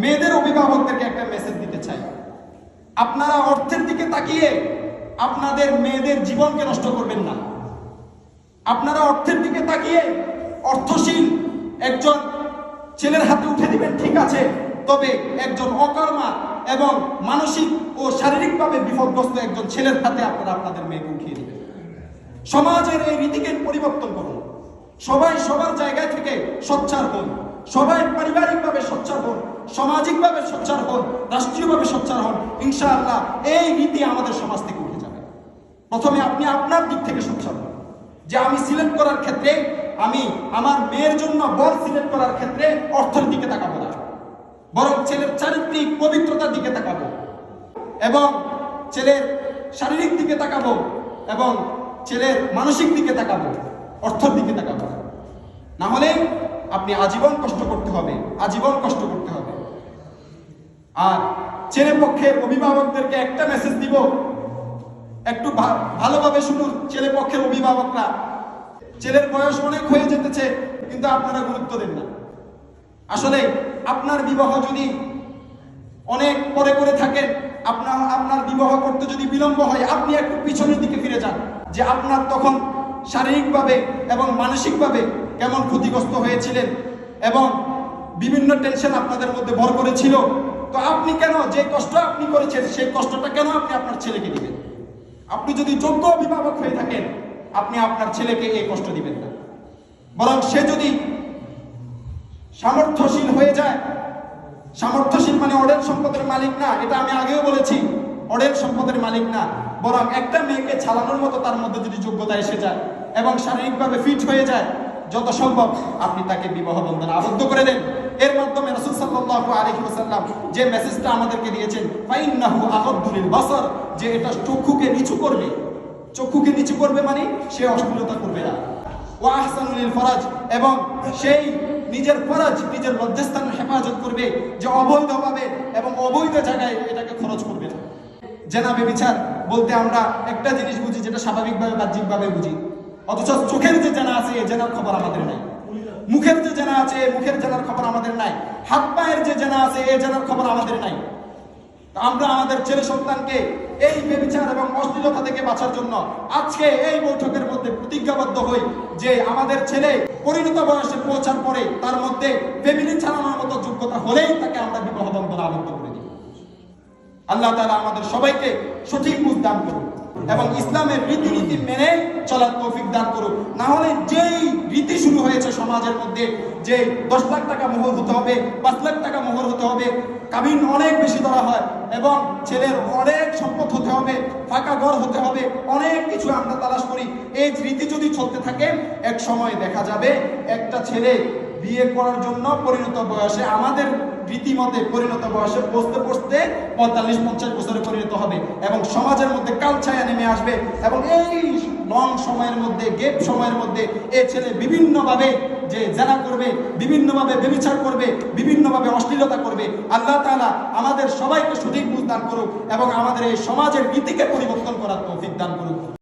মেয়েদের অভিভাবকদেরকে একটা মেসেজ দিতে চাই। আপনারা অর্থের দিকে তাকিয়ে আপনাদের মেয়েদের জীবনকে নষ্ট করবেন না। আপনারা অর্থের দিকে তাকিয়ে অর্থশীল একজন ছেলের হাতে উঠে দিবেন, ঠিক আছে, তবে একজন অকর্মা এবং মানসিক ও শারীরিকভাবে বিপদগ্রস্ত একজন ছেলের হাতে আপনারা আপনাদের মেয়েকে উঠিয়ে দিবেন। সমাজের এই রীতিকে পরিবর্তন করুন। সবাই সবার জায়গায় থেকে সোচ্চার হন। সবাই পারিবারিকভাবে সোচ্চার হন, সামাজিকভাবে সোচ্চার হন, রাষ্ট্রীয়ভাবে সোচ্চার হন, ইনশাআল্লাহ এই রীতি আমাদের সমাজ থেকে উঠে যাবে। প্রথমে আপনি আপনার দিক থেকে সোচ্চার হন। যে আমি সিলেক্ট করার ক্ষেত্রে, আমি আমার মেয়ের জন্য বল সিলেক্ট করার ক্ষেত্রে অর্থের দিকে তাকাবো না। বরং ছেলের চারিত্রিক পবিত্রতার দিকে তাকাবো এবং ছেলের শারীরিক দিকে তাকাবো এবং ছেলের মানসিক দিকে তাকাবো, অর্থের দিকে তাকাবো। না হলে আপনি আজীবন কষ্ট করতে হবে, আজীবন কষ্ট করতে হবে। আর ছেলে পক্ষের অভিভাবকদেরকে একটা মেসেজ দিব, একটু ভালোভাবে শুনুন ছেলে পক্ষের অভিভাবকরা। ছেলের বয়স অনেক হয়ে যেতেছে, কিন্তু আপনারা গুরুত্ব দেন না। আসলে আপনার বিবাহ যদি অনেক পরে করে থাকেন, আপনার আপনার বিবাহ করতে যদি বিলম্ব হয়, আপনি একটু পিছনের দিকে ফিরে যান। যে আপনার তখন শারীরিকভাবে এবং মানসিকভাবে কেমন ক্ষতিগ্রস্ত হয়েছিলেন এবং বিভিন্ন টেনশন আপনাদের মধ্যে ভর করেছিল। তো আপনি কেন যে কষ্ট আপনি করেছেন সেই কষ্টটা কেন আপনি আপনার ছেলেকে দিবেন? আপনি যদি যোগ্য অভিভাবক হয়ে থাকেন, আপনি আপনার ছেলেকে এই কষ্ট দিবেন না। বরং সে যদি সামর্থ্যশীল হয়ে যায়, সামর্থ্যশীল মানে অডেল সম্পদের মালিক না, এটা আমি আগেও বলেছি, অডেল সম্পদের মালিক না। বরং একটা মেয়েকে চালানোর মতো তার মধ্যে যদি যোগ্যতা এসে যায় এবং শারীরিকভাবে ফিট হয়ে যায় যত সম্ভব আপনি তাকে বিবাহ বন্ধনে আবদ্ধ করে দেন। এর মাধ্যমে রাসূল সাল্লাল্লাহু আলাইহি ওয়াসাল্লাম যে মেসেজটা আমাদেরকে দিয়েছেন, ফাইন্নাহু আহাদ্দুলিল বাসার, যে এটা চক্ষুকে নিচু করবে। চক্ষুকে নিচু করবে মানে সে অশ্লীলতা করবে না। ওয়া আহসানুল ফরাজ, এবং সেই নিজের ফরাজ, নিজের লজ্জাস্থানের হেফাজত করবে যে অবৈধভাবে এবং অবৈধ জায়গায় এটাকে খরচ করবে না। জেনাবে বিচার বলতে আমরা একটা জিনিস বুঝি, যেটা স্বাভাবিকভাবে বাহ্যিকভাবে বুঝি। অথচ চোখের যে জানা আছে এই জানার খবর আমাদের নাই। মুখের যে জানা আছে মুখের জানার খবর আমাদের নাই। হাত পায়ের যে জানা আছে এই জানার খবর আমাদের নাই। আমরা আমাদের ছেলে সন্তানকে এই বেবিচার এবং অশ্লীলতা থেকে বাঁচার জন্য আজকে এই বৈঠকের মধ্যে প্রতিজ্ঞাবদ্ধ হই যে আমাদের ছেলে পরিণত বয়সে পৌঁছার পরে তার মধ্যে বেবিনি চালানোর মতো যোগ্যতা হলেই তাকে আমরা বিবাহ বন্ধনে আবদ্ধ করে। আল্লাহ তাআলা আমাদের সবাইকে সঠিক বুঝ দান করুন এবং ইসলামের রীতিনীতি মেনে চলার তৌফিক দান করুক। না হলে যেই রীতি শুরু হয়েছে সমাজের মধ্যে যে দশ লাখ টাকা মোহর হতে হবে, পাঁচ লাখ টাকা মোহর হতে হবে, কাবিন অনেক বেশি ধরা হয় এবং ছেলের অনেক সম্পদ হতে হবে, ফাঁকা ঘর হতে হবে, অনেক কিছু আমরা তালাশ করি। এই রীতি যদি চলতে থাকে, এক সময় দেখা যাবে একটা ছেলে বিয়ে করার জন্য পরিণত বয়সে, আমাদের রীতিমতে পরিণত বয়সে বসতে বসতে পঁয়তাল্লিশ, পঞ্চাশ বছরে পরিণত হবে এবং সমাজের মধ্যে কালছায়া নেমে আসবে এবং এই লং সময়ের মধ্যে গেপ সময়ের মধ্যে এ ছেলে বিভিন্নভাবে যে জেলা করবে, বিভিন্নভাবে বেবিচার করবে, বিভিন্নভাবে অশ্লীলতা করবে, আল্লাহ তালা আমাদের সবাইকে সঠিক বুঝদান করুক এবং আমাদের এই সমাজের নীতিকে পরিবর্তন করার তৌফিক দান করুক।